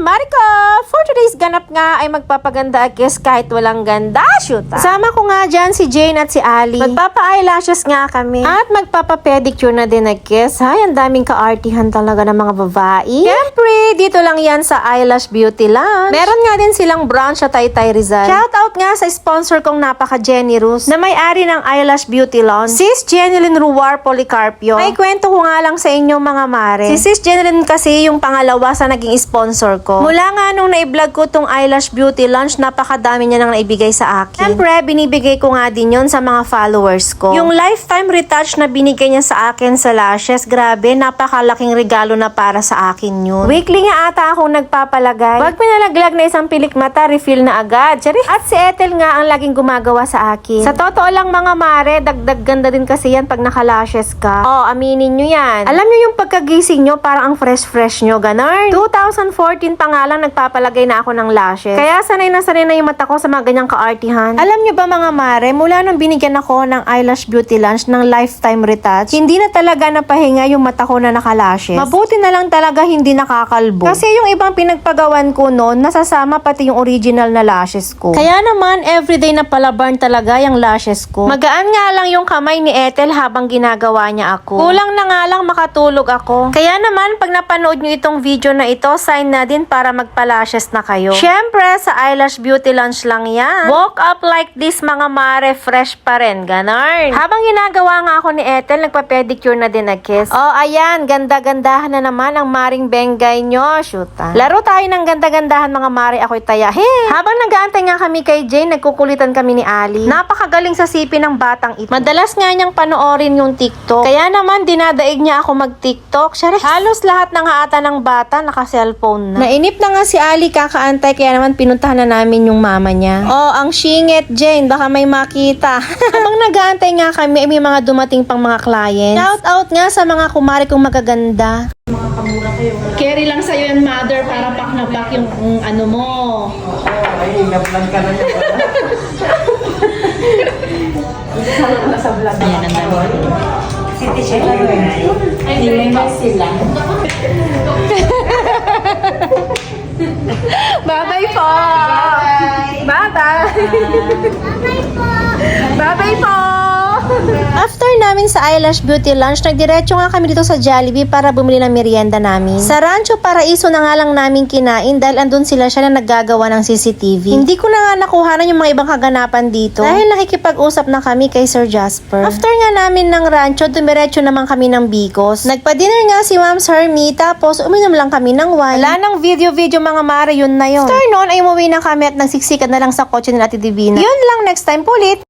Marika! For today's ganap nga ay magpapaganda at kiss kahit walang ganda. Shoot ah. Sama ko nga dyan si Jane at si Ali. Magpapa-eyelashes nga kami. At magpapa-pedicure na din at kiss. Ay, ang daming ka-artihan talaga ng mga babae. Siyempre, dito lang yan sa Eyelash Beauty Lounge. Meron nga din silang brunch sa Taytay Rizal. Shout out nga sa sponsor kong napaka-generous na may-ari ng Eyelash Beauty Lounge. Sis Jeneline Ruar Policarpio. May kwento ko nga lang sa inyo mga mare. Si Sis Jeneline kasi yung pangalawa sa naging sponsor ko. Mula nga nung na-vlog ko tong Eyelash Beauty Lounge, napakadami niya nang naibigay sa akin. Siyempre, binibigay ko nga din yon sa mga followers ko. Yung lifetime retouch na binigay niya sa akin sa lashes, grabe, napakalaking regalo na para sa akin yun. Weekly nga ata akong nagpapalagay. Pag pinalaglag na isang pilik mata, refill na agad. Tsari. At si Ethel nga ang laging gumagawa sa akin. Sa totoo lang mga mare, dagdag ganda din kasi yan pag nakalashes ka. Oh, aminin nyo yan. Alam nyo yung pagkagising nyo, parang ang fresh-fresh nyo, ganon. 2014 pa nga lang nagpapalagay na ako ng lashes. Kaya sanay na sanay na yung mata ko sa mga ganyang kaartihan. Alam nyo ba mga mare, mula nung binigyan ako ng eyelash beauty lunch ng lifetime retouch, hindi na talaga napahinga yung mata ko na nakalashes. Mabuti na lang talaga hindi nakakalbo. Kasi yung ibang pinagpagawan ko noon, nasasama pati yung original na lashes ko. Kaya naman, everyday na palabarn talaga yung lashes ko. Magaan nga lang yung kamay ni Ethel habang ginagawa niya ako. Kulang na nga lang makatulog ako. Kaya naman, pag napanood nyo itong video na ito, sign na din para magpa-lashes na kayo. Syempre, sa Eyelash Beauty Lunch lang yan. Walk up like this mga mare, fresh pa rin. Ganon. Habang ginagawa nga ako ni Ethel, nagpa-pedicure na din na kiss. Oh, ayan, ganda-gandahan na naman ang maring bengay nyo. Shoota. Laro tayo ng ganda-gandahan mga mare, ako'y taya. Hey! Habang nag-aantay nga kami kay Jane, nagkukulitan kami ni Ali. Napakagaling sa sipi ng batang ito. Madalas nga niyang panoorin yung TikTok. Kaya naman, dinadaig niya ako mag-TikTok. Syare, halos lahat ng ata ng bata naka-cellphone na. Nainip na nga si Ali kakaantay, kaya naman pinuntahan na namin yung mama niya. Oh, ang shingit, Jane. Baka may makita. Habang nag-aantay nga kami, may mga dumating pang mga clients. Shout out nga sa mga kumari kong magaganda. Carry lang sa'yo yung mother para pak na pak yung yung ano mo. Ay, na-plan ka na yan. Ayan ang dami. City siya na Hindi ba sila? Bye-bye po! Bye-bye! Bye-bye po! Namin sa Eyelash Beauty Lunch, nagdiretso nga kami dito sa Jollibee para bumili ng merienda namin. Sa Rancho Paraiso na nga lang namin kinain dahil andun sila siya na naggagawa ng CCTV. Hindi ko na nga nakuhanan yung mga ibang kaganapan dito dahil nakikipag-usap na kami kay Sir Jasper. After nga namin ng Rancho, dumiretso naman kami ng Bigos. Nagpa-dinner nga si Ma'am Hermie tapos uminom lang kami ng wine. Wala nang video-video mga mare, yun na yun. After noon ay umuwi na kami at nagsiksikan na lang sa kotse ni Ate Divina. Yun lang, next time ulit.